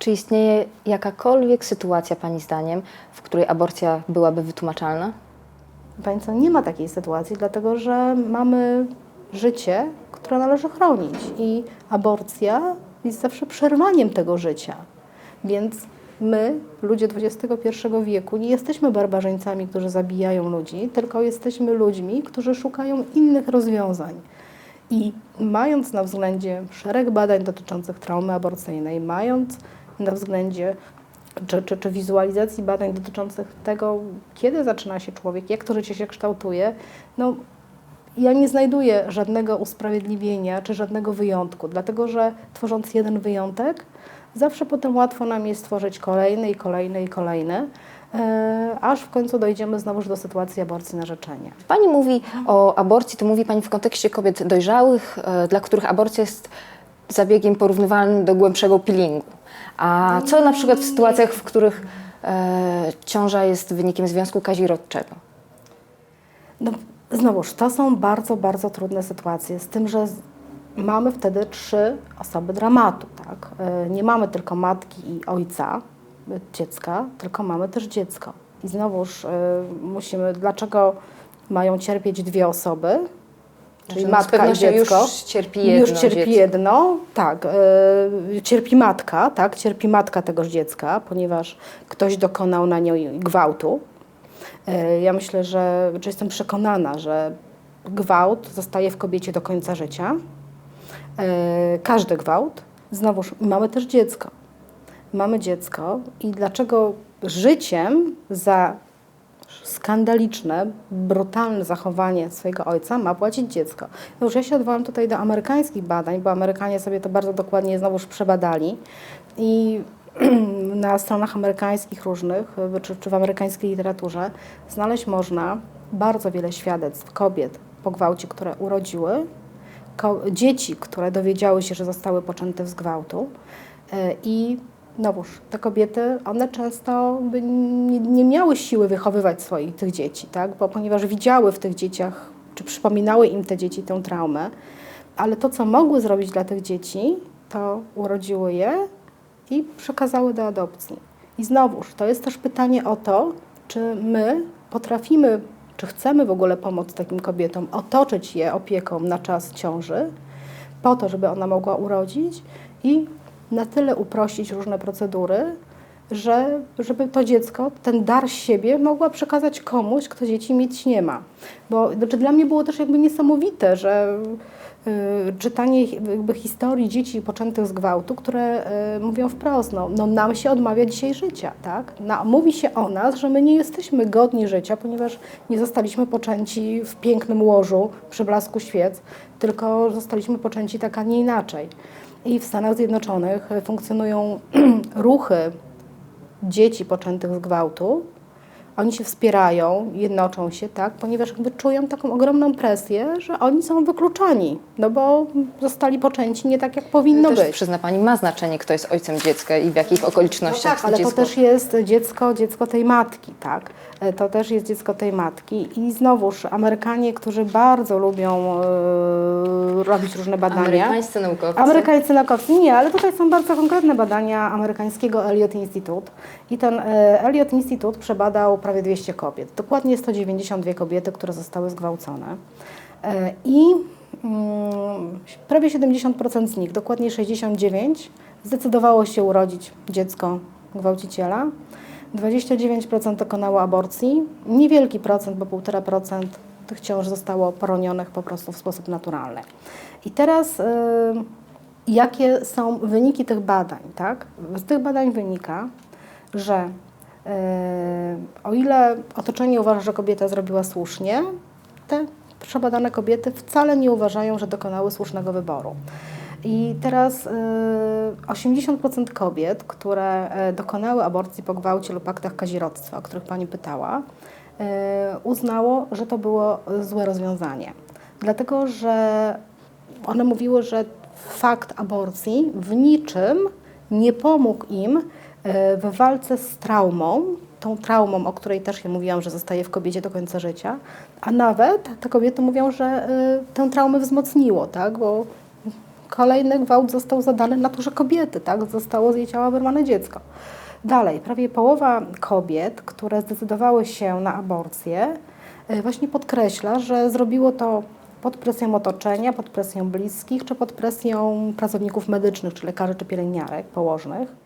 Czy istnieje jakakolwiek sytuacja, Pani zdaniem, w której aborcja byłaby wytłumaczalna? Co, nie ma takiej sytuacji, dlatego że mamy życie, które należy chronić i aborcja jest zawsze przerwaniem tego życia. Więc my, ludzie XXI wieku, nie jesteśmy barbarzyńcami, którzy zabijają ludzi, tylko jesteśmy ludźmi, którzy szukają innych rozwiązań. I mając na względzie szereg badań dotyczących traumy aborcyjnej, mając na względzie czy, czy, czy wizualizacji badań dotyczących tego, kiedy zaczyna się człowiek, jak to życie się kształtuje, no ja nie znajduję żadnego usprawiedliwienia czy żadnego wyjątku, dlatego że tworząc jeden wyjątek, zawsze potem łatwo nam jest stworzyć kolejny i kolejny i kolejny, e, aż w końcu dojdziemy znowuż do sytuacji aborcji na życzenie. Pani mówi o aborcji, to mówi Pani w kontekście kobiet dojrzałych, e, dla których aborcja jest zabiegiem porównywalnym do głębszego peelingu. A co na przykład w sytuacjach, w których e, ciąża jest wynikiem związku kazirodczego? No, znowuż, to są bardzo, bardzo trudne sytuacje, z tym, że mamy wtedy trzy osoby dramatu. Tak? E, Nie mamy tylko matki i ojca e, dziecka, tylko mamy też dziecko. I znowuż e, musimy, dlaczego mają cierpieć dwie osoby? Czyli Znaczy, matka i dziecko. już cierpi jedno Już cierpi dziecko. jedno, tak. E, cierpi matka, tak, cierpi matka tegoż dziecka, ponieważ ktoś dokonał na nią gwałtu. E, ja myślę, że, że jestem przekonana, że gwałt zostaje w kobiecie do końca życia. E, każdy gwałt. Znowuż mamy też dziecko. Mamy dziecko i dlaczego życiem za skandaliczne, brutalne zachowanie swojego ojca ma płacić dziecko. No już ja się odwołam tutaj do amerykańskich badań, bo Amerykanie sobie to bardzo dokładnie znowuż przebadali i na stronach amerykańskich różnych, czy, czy w amerykańskiej literaturze znaleźć można bardzo wiele świadectw kobiet po gwałcie, które urodziły, dzieci, które dowiedziały się, że zostały poczęte z gwałtu e, i Znowuż, te kobiety, one często by nie, nie miały siły wychowywać swoich tych dzieci, tak? Bo ponieważ widziały w tych dzieciach, czy przypominały im te dzieci tę traumę, ale to, co mogły zrobić dla tych dzieci, to urodziły je i przekazały do adopcji. I znowuż, to jest też pytanie o to, czy my potrafimy, czy chcemy w ogóle pomóc takim kobietom, otoczyć je opieką na czas ciąży, po to, żeby ona mogła urodzić i na tyle uprościć różne procedury, że, żeby to dziecko, ten dar siebie mogła przekazać komuś, kto dzieci mieć nie ma. Bo znaczy dla mnie było też jakby niesamowite, że y, czytanie jakby historii dzieci poczętych z gwałtu, które y, mówią wprost, no, no nam się odmawia dzisiaj życia, tak? Na, mówi się o nas, że my nie jesteśmy godni życia, ponieważ nie zostaliśmy poczęci w pięknym łożu przy blasku świec, tylko zostaliśmy poczęci tak, a nie inaczej. I w Stanach Zjednoczonych e, funkcjonują ruchy dzieci poczętych z gwałtu. Oni się wspierają, jednoczą się, tak, ponieważ jakby czują taką ogromną presję, że oni są wykluczani, no bo zostali poczęci nie tak, jak powinno Też być. przyzna Pani, ma znaczenie, kto jest ojcem dziecka i w jakich No okolicznościach tak, ale to dziecko... też jest dziecko, dziecko tej matki, tak? E, To też jest dziecko tej matki. I znowuż Amerykanie, którzy bardzo lubią e, robić różne badania. Amerykańscy naukowcy. Amerykańscy naukowcy nie, ale tutaj są bardzo konkretne badania amerykańskiego Elliott Institute. I ten e, Elliott Institute przebadał prawie 200 kobiet. Dokładnie 192 kobiety, które zostały zgwałcone. E, I mm, prawie 70% z nich, dokładnie 69, zdecydowało się urodzić dziecko gwałciciela. 29% dokonało aborcji. Niewielki procent, bo 1,5% tych ciąż zostało poronionych po prostu w sposób naturalny. I teraz y, jakie są wyniki tych badań, tak? Z tych badań wynika, że y, o ile otoczenie uważa, że kobieta zrobiła słusznie, te przebadane kobiety wcale nie uważają, że dokonały słusznego wyboru. I teraz y, 80% kobiet, które y, dokonały aborcji po gwałcie lub aktach kazirodztwa, o których Pani pytała, y, uznało, że to było złe rozwiązanie. Dlatego, że one mówiły, że fakt aborcji w niczym nie pomógł im y, w walce z traumą, tą traumą, o której też ja mówiłam, że zostaje w kobiecie do końca życia, a nawet te kobiety mówią, że y, tę traumę wzmocniło, tak? bo kolejny gwałt został zadany naturze kobiety, tak? Zostało z jej ciała wyrwane dziecko. Dalej, prawie połowa kobiet, które zdecydowały się na aborcję, y, właśnie podkreśla, że zrobiło to pod presją otoczenia, pod presją bliskich, czy pod presją pracowników medycznych, czy lekarzy, czy pielęgniarek, położnych.